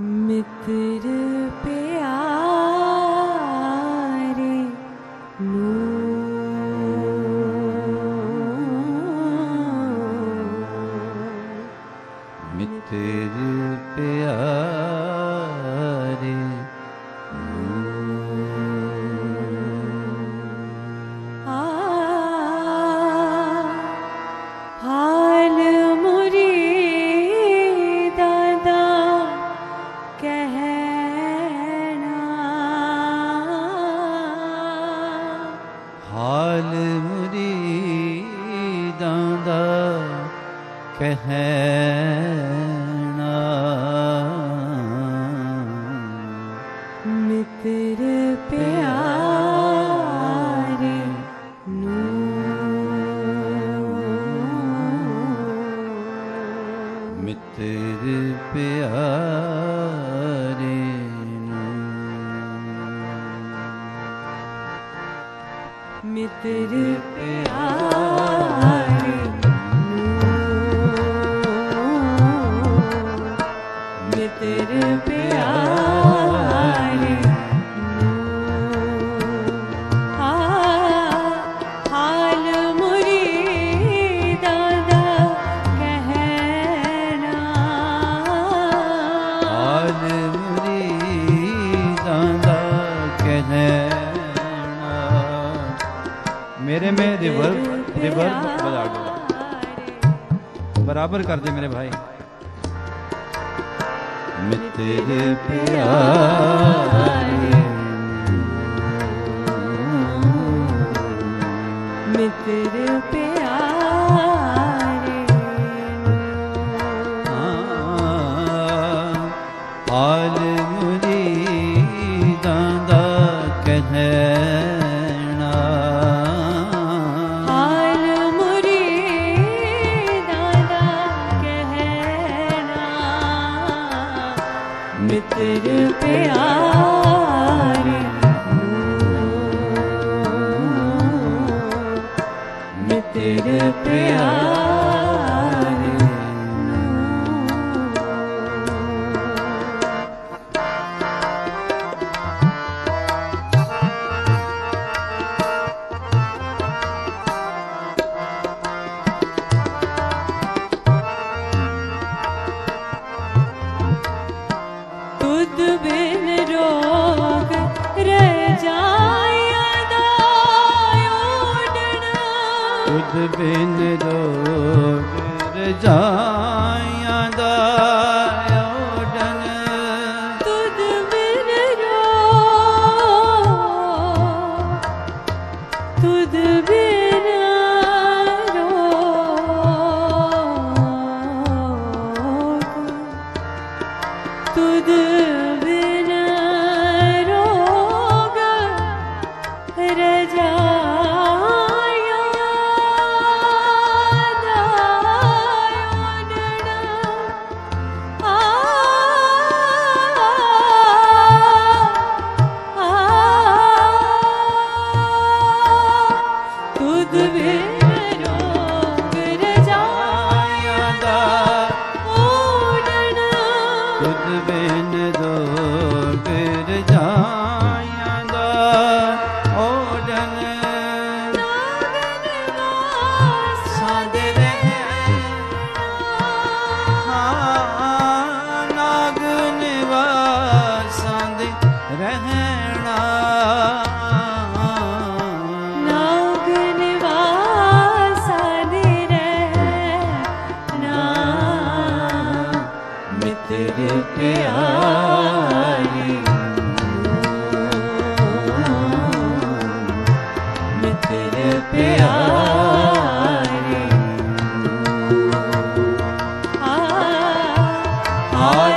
मित्र प्यार ਕਹਿਣਾ। ਮਿੱਤਰ ਪਿਆਰੇ ਨੂੰ। ਮਿੱਤਰ ਪਿਆਰੇ ਨੂੰ। ਮਿੱਤਰ ਪਿਆਰੇ मेरे में रिवर्ब रिवर्ब बजा दो। बराबर कर दे मेरे भाई। मैं तेरे प्यार। ਮਿੱਤਰ ਪਿਆਰ ਮਿੱਤਰ ਪਿਆਰ ਤੁਧ ਬਿਨ ਰੋਗ ਦਾ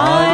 Oh.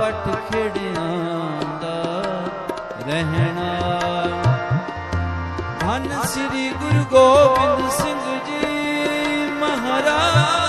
ਪਟ ਖੇੜਿਆਂ ਦਾ ਰਹਿਣਾ। ਧੰਨ ਸ੍ਰੀ ਗੁਰੂ ਗੋਬਿੰਦ ਸਿੰਘ ਜੀ ਮਹਾਰਾਜ।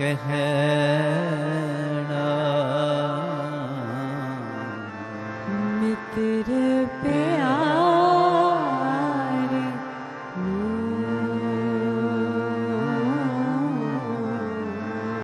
है